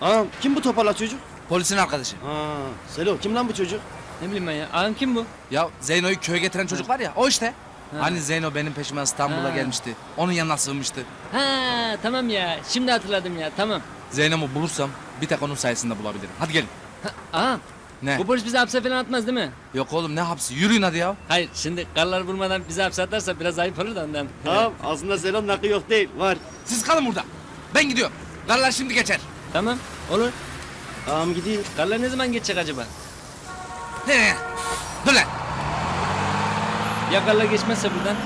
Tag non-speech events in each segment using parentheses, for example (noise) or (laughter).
Ağam kim bu toparlak çocuk? Polisin arkadaşı. Ha, Selo kim lan bu çocuk? Ne bileyim ben ya. Ağam kim bu? Ya Zeyno'yu köye getiren çocuk var ya o işte. Hani Zeyno benim peşime İstanbul'a Ha. gelmişti. Onun yanına sığınmıştı. Ha tamam ya. Şimdi hatırladım ya. Tamam. Zeyno'mu bulursam bir tek onun sayesinde bulabilirim. Hadi gelin. Ağam Ne? bu polis bizi hapse falan atmaz değil mi? Yok oğlum ne hapsi yürüyün hadi ya. Hayır şimdi karlar vurmadan bizi hapse atarsa biraz ayıp olur da ondan. Tamam aslında Selo'nun hakkı yok değil var. Siz kalın burada. Ben gidiyorum. Karlar şimdi geçer. Tamam olur. Ağam gidiyor. Karlar ne zaman geçecek acaba? He. Dur lan. Ya karlar geçmezse buradan?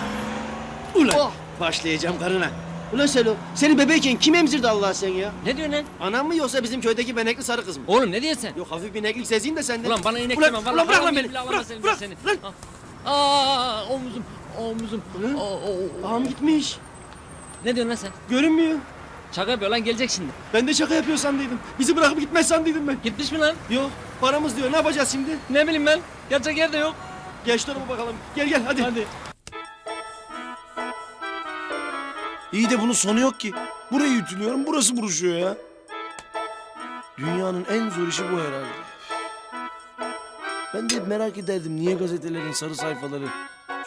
Ulan başlayacağım karına. Ulan Selo seni bebekken kim emzirdi Allah sen ya? Ne diyorsun lan? Anam mı yoksa bizim köydeki benekli sarı kız mı? Oğlum ne diyorsun sen? Yok hafif bir ineklik sezeyim de senden. Ulan bana inek ulan, deme. Vallahi Ulan bırak lan haram beni. Bırak seni, bırak. seni. Lan. Aa, omuzum, omuzum. Ulan. Aa, Ağam gitmiş. Ne diyorsun lan sen? Görünmüyor. Şaka yapıyor lan gelecek şimdi. Ben de şaka yapıyor sandıydım. Bizi bırakıp gitmez sandıydım ben. Gitmiş mi lan? Yok paramız diyor ne yapacağız şimdi? Ne bileyim ben. Yatacak yer de yok. Geç tarafa bakalım. Gel gel hadi. Hadi. İyi de bunun sonu yok ki. Burayı ütülüyorum, burası buruşuyor ya. Dünyanın en zor işi bu herhalde. Ben de hep merak ederdim niye gazetelerin sarı sayfaları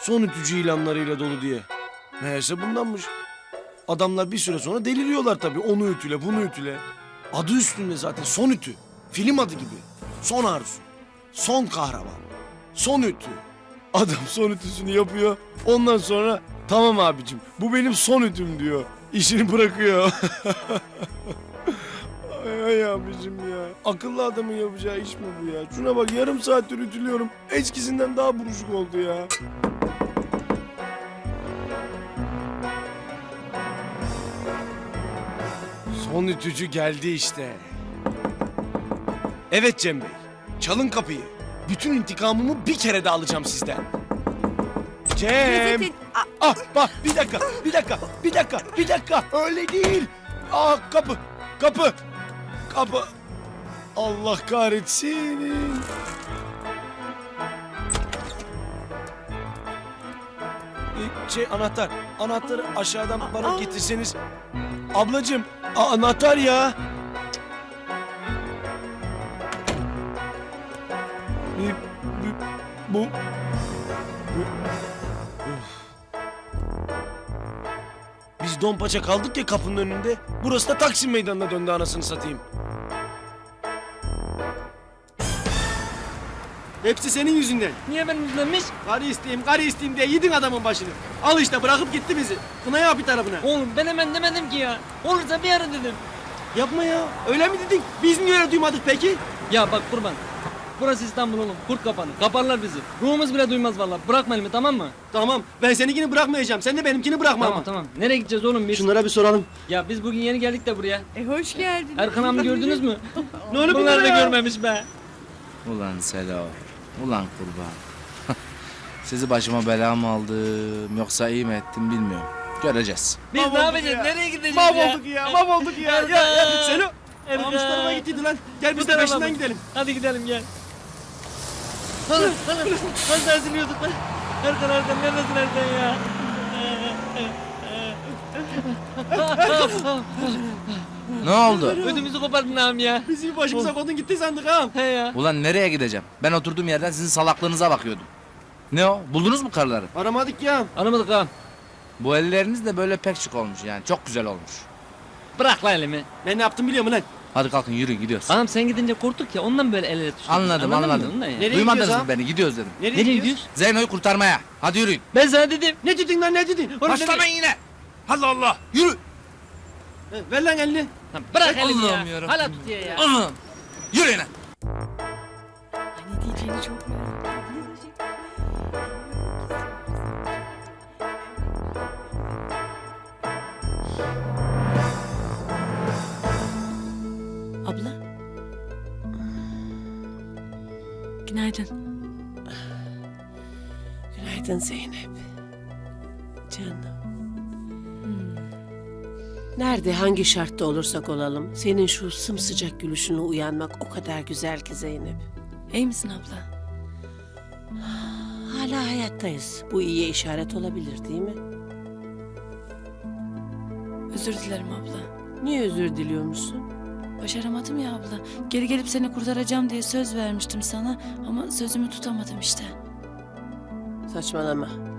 son ütücü ilanlarıyla dolu diye. Meğerse bundanmış. Adamlar bir süre sonra deliriyorlar tabii. Onu ütüle, bunu ütüle. Adı üstünde zaten son ütü. Film adı gibi. Son arzu. Son kahraman. Son ütü. Adam son ütüsünü yapıyor. Ondan sonra tamam abicim bu benim son ütüm diyor. İşini bırakıyor. (laughs) ay, ay abicim ya. Akıllı adamın yapacağı iş mi bu ya? Şuna bak yarım saattir ütülüyorum. Eskisinden daha buruşuk oldu ya. Son ütücü geldi işte. Evet Cem Bey. Çalın kapıyı. Bütün intikamımı bir kere de alacağım sizden. Cem. Ah bak bir dakika, bir dakika, bir dakika, bir dakika. Öyle değil. Ah kapı, kapı, kapı. Allah kahretsin. Ee, Şey anahtar, anahtarı aşağıdan bana getirseniz. Ablacığım, a- anahtar ya. Ee, bu, bu, Biz Donpaça kaldık ya kapının önünde. Burası da Taksim Meydanı'na döndü anasını satayım. Hepsi senin yüzünden. Niye benim yüzümdenmiş? Karı isteyeyim, karı isteyeyim diye yedin adamın başını. Al işte bırakıp gitti bizi. Kına yap bir tarafına. Oğlum ben hemen demedim ki ya. Olursa bir ara dedim. Yapma ya. Öyle mi dedin? Biz niye öyle duymadık peki? Ya bak kurban. Burası İstanbul oğlum. Kurt kapanı. Kaparlar bizi. Ruhumuz bile duymaz vallahi. Bırakma elimi tamam mı? Tamam. Ben seninkini bırakmayacağım. Sen de benimkini bırakma Tamam ama. tamam. Nereye gideceğiz oğlum biz? Şunlara bir soralım. Ya biz bugün yeni geldik de buraya. e, hoş geldin. Erkan abi gördünüz mü? Ne oluyor Bunlar da bunlara ya? görmemiş be. Ulan Selo. Ulan kurban. (laughs) Sizi başıma bela mı aldım yoksa iyi mi ettim bilmiyorum. Göreceğiz. Biz ne yapacağız? ya. Nereye gideceğiz Mahvolduk ya. Mahvolduk ya. Ya, ya. Selo. Erkan. Almış tarafa gittiydi lan. Gel biz de peşinden gidelim. Hadi gidelim gel. Hala, hala. Nasıl eziliyorduk lan? Erkan Erkan neredesin Erkan ya? (laughs) Ne oldu? Ödümüzü kopardın ağam ya. Bizi başımıza kodun gitti sandık ha. He ya. Ulan nereye gideceğim? Ben oturduğum yerden sizin salaklığınıza bakıyordum. Ne o? Buldunuz mu karıları? Aramadık ya. Anlamadık ağam. Bu elleriniz de böyle pek şık olmuş yani. Çok güzel olmuş. Bırak lan elimi. Ben ne yaptım biliyor musun lan? Hadi kalkın yürüyün gidiyoruz. Ağam sen gidince korktuk ya ondan böyle el ele tutuştuk. Anladım Anladın mı? anladım. Ondan ya. Nereye Duymadınız gidiyoruz mı ha? beni? Gidiyoruz dedim. Nereye, Nereye gidiyoruz? gidiyoruz? Zeyno'yu kurtarmaya. Hadi yürüyün. Ben sana dedim. Ne dedin lan ne dedin? Oğlum, Başlamayın yine. Allah Allah. Yürü. Ne- Ver lan elini. Lan bırak elimi Allah'ım ya. yarabbim. Hala tutuyor ya. Allah'ım. Yürü yine. Ay, ne diyeceğini çok merak ettim. Ne diyecek? Abla. Günaydın. Günaydın Zeynep. Canım. Nerede hangi şartta olursak olalım senin şu sımsıcak gülüşüne uyanmak o kadar güzel ki Zeynep. İyi misin abla? (sighs) Hala hayattayız. Bu iyiye işaret olabilir değil mi? Özür dilerim abla. Niye özür diliyormuşsun? Başaramadım ya abla. Geri gelip seni kurtaracağım diye söz vermiştim sana ama sözümü tutamadım işte. Saçmalama.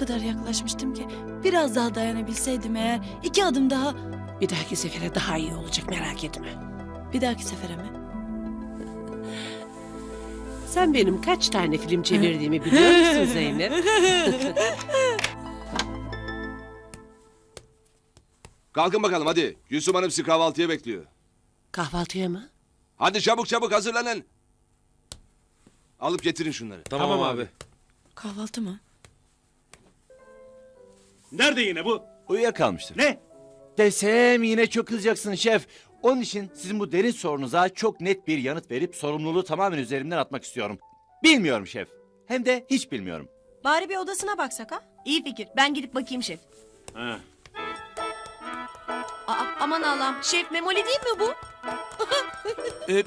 Kadar yaklaşmıştım ki biraz daha dayanabilseydim eğer iki adım daha Bir dahaki sefere daha iyi olacak merak etme. bir dahaki sefere mi? Sen benim kaç tane film çevirdiğimi biliyor musun (laughs) Zeynep? Kalkın bakalım hadi. Gülsüm Hanım sizi kahvaltıya bekliyor. Kahvaltıya mı? Hadi çabuk çabuk hazırlanın. Alıp getirin şunları. Tamam, abi. Kahvaltı mı? Nerede yine bu? Uyuyakalmıştır. Ne? Desem yine çok kızacaksın şef. Onun için sizin bu derin sorunuza çok net bir yanıt verip sorumluluğu tamamen üzerimden atmak istiyorum. Bilmiyorum şef. Hem de hiç bilmiyorum. Bari bir odasına baksak ha? İyi fikir. Ben gidip bakayım şef. Ha. Aa, aman Allah'ım. Şef Memoli değil mi bu? (laughs)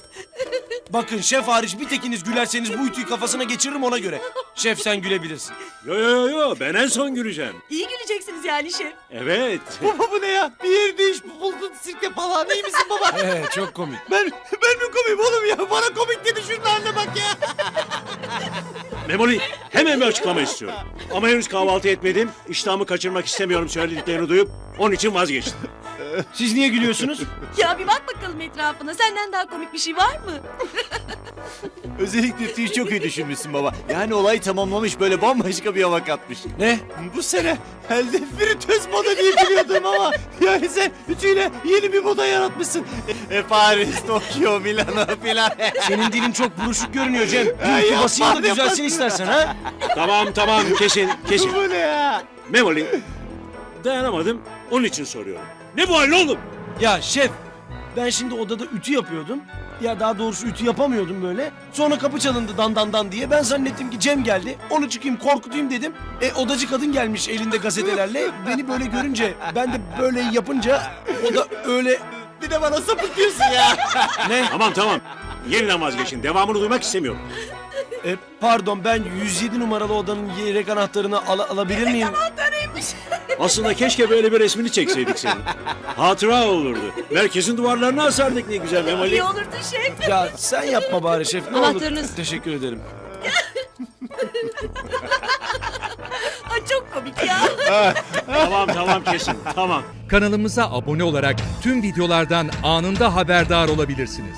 Bakın şef hariç bir tekiniz gülerseniz bu ütüyü kafasına geçiririm ona göre. Şef sen gülebilirsin. Yo yo yo yo ben en son güleceğim. İyi güleceksiniz yani şef. Evet. (laughs) Baba bu ne ya? Bir yerde iş buldun sirke falan iyi misin baba? (laughs) Ee, çok komik. ben, ben mi komiyim oğlum ya? Bana komik dedi şunun haline bak ya. (laughs) Memoli hemen bir açıklama istiyorum. Ama henüz kahvaltı etmedim. İştahımı kaçırmak istemiyorum söylediklerini duyup onun için vazgeçtim. Siz niye gülüyorsunuz? Ya bir bak bakalım etrafına. Senden daha komik bir şey var mı? Özellikle tüyü çok iyi düşünmüşsün baba. Yani olayı tamamlamış böyle bambaşka bir hava katmış. Ne? Bu sene elde fritöz moda diye biliyordum ama yani sen ütüyle yeni bir moda yaratmışsın. E, Paris, Tokyo, Milano filan. Senin dilin çok buruşuk görünüyor Cem. Ütü yapma, basayım da yapma. düzelsin istersen ha. tamam tamam kesin kesin. bu ne ya? Memoli dayanamadım onun için soruyorum. Ne bu hal oğlum? Ya şef ben şimdi odada ütü yapıyordum. Ya daha doğrusu ütü yapamıyordum böyle. Sonra kapı çalındı dan dan dan diye. Ben zannettim ki Cem geldi. Onu çıkayım korkutayım dedim. E odacı kadın gelmiş elinde gazetelerle. Beni böyle görünce ben de böyle yapınca o da öyle Bir de bana sapık diyorsun ya. (laughs) ne? Tamam tamam. Yeniden vazgeçin. Devamını duymak istemiyorum. E, pardon ben 107 numaralı odanın yedek anahtarını ala- alabilir miyim? Aslında keşke böyle bir resmini çekseydik senin. Hatıra olurdu. Merkezin duvarlarına asardık ne güzel Memoli. İyi olurdu şef. Ya sen yapma bari şef ne Anahtarınız. olur. Teşekkür ederim. (laughs) Ay çok komik ya. (laughs) Tamam tamam kesin. Tamam. Kanalımıza abone olarak tüm videolardan anında haberdar olabilirsiniz.